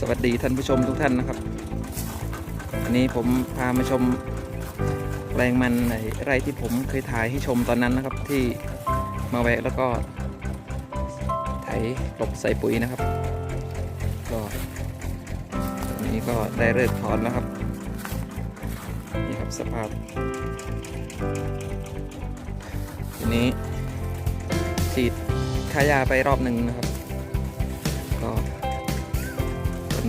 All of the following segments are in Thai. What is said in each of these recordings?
สวัสดีท่านผู้ชมทุกท่านนะครับวันนี้ผมพามาชมแปลงมันในไร่ที่ผมเคยถ่ายให้ชมตอนนั้นนะครับ ที่มาแวะแล้วก็ไถกลบใส่ปุ๋ยนะครับก็ตอนนี้ก็ได้เลิกถอนแล้วครับนี่ครับสภาพทีนี้ฉีดค่ายาไปรอบหนึ่งนะครับ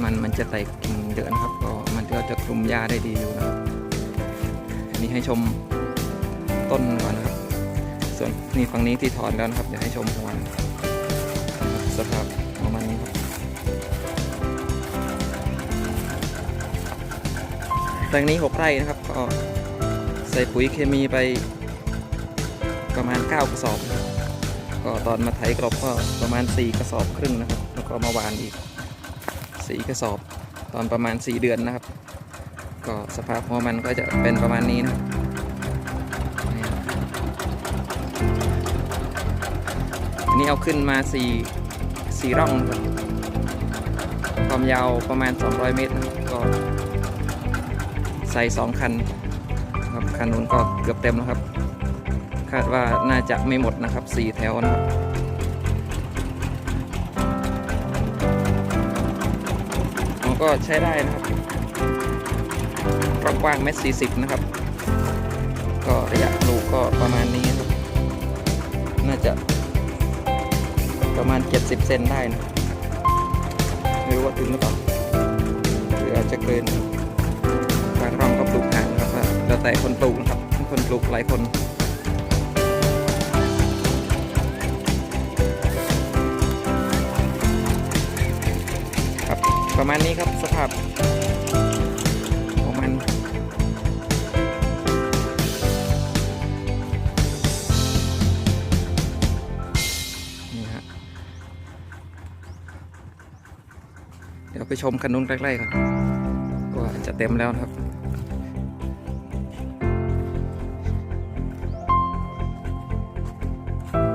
มันมันจะแตกกิ่งเยอะนะครับ ก็มันก็จะคลุมหญ้าได้ดีอยู่นะครับอันนี้ให้ชมต้นก่อนนะครับ ส่วนนี่ฝั่งนี้ที่ถอนแล้วนะครับเดี๋ยวให้ชมหัวนะครับสภาพประมาณนี้ครับแปลงนี้6ไร่นะครับก็ใส่ปุ๋ยเคมีไปประมาณ 9 กระสอบ ก็ตอนมาไถกรอบก็ประมาณ 4 กระสอบครึ่งนะครับ แล้วก็มาหวานอีก 4กระสอบตอนประมาณ 4 เดือนนะครับ ก็สภาพหัวมันก็จะเป็นประมาณนี้นะนี่ครับอันนี้เอาขึ้นมา4 4ร่องครับความยาวประมาณ 200 เมตรนะครับก็ใส่ 2 คันครับคันนู้นก็เกือบเต็มแล้วครับ คาดว่าน่าจะไม่หมดนะครับ 4 แถวนะครับ ก็ใช้ได้นะครับกว้างเมตรสี่สิบนะครับ ก็ระยะปลูกก็ประมาณนี้ครับ น่าจะประมาณ 70 เซนได้นะไม่รู้ว่าถึงหรือเปล่าหรืออาจจะเกินบางร่องก็ปลูกห่างนะครับแล้วแต่คนปลูกนะครับคนปลูกหลายคน ประมาณนี้ครับสภาพของมันนี่ฮะเดี๋ยวไปชมคันนู้นใกล้ๆก่อนว่าจะเต็มแล้วครับ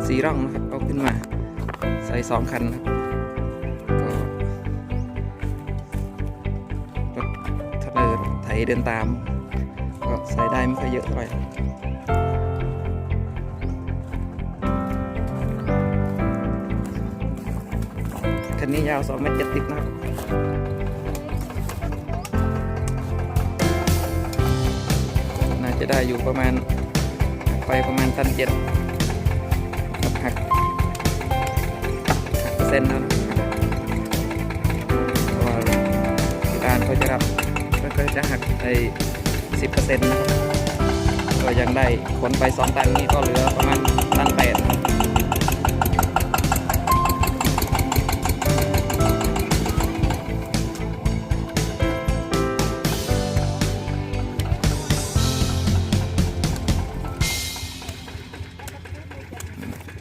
สีร่องนะครับเอาขึ้นมา ใส่สองคันครับ เราไถเดินตาม ก็ใส่ได้ไม่ค่อยเยอะเท่าไหร่คันนี้ยาว2เมตร70นะครับน่าจะได้อยู่ประมาณไปประมาณตันเจ็ดหักหักเปอร์เซ็นต์แล้วนะ ก็จะหักไอ้สิบเปอร์เซ็นต์นะครับก็ยังได้ขนไปสองตันนี่ก็เหลือประมาณตันแปด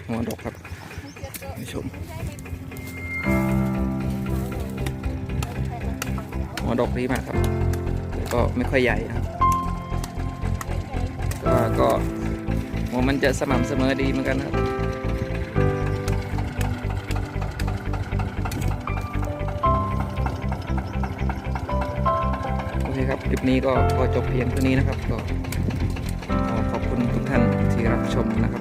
หัวดกครับชมหัวดกดีมากครับ ก็ไม่ค่อยใหญ่ครับก็ก็หัวมันจะสม่ำเสมอดีเหมือนกันครับโอเคครับ คลิปนี้ก็พอจบเพียงเท่านี้นะครับ ก็ขอบคุณทุกท่านที่รับชมนะครับ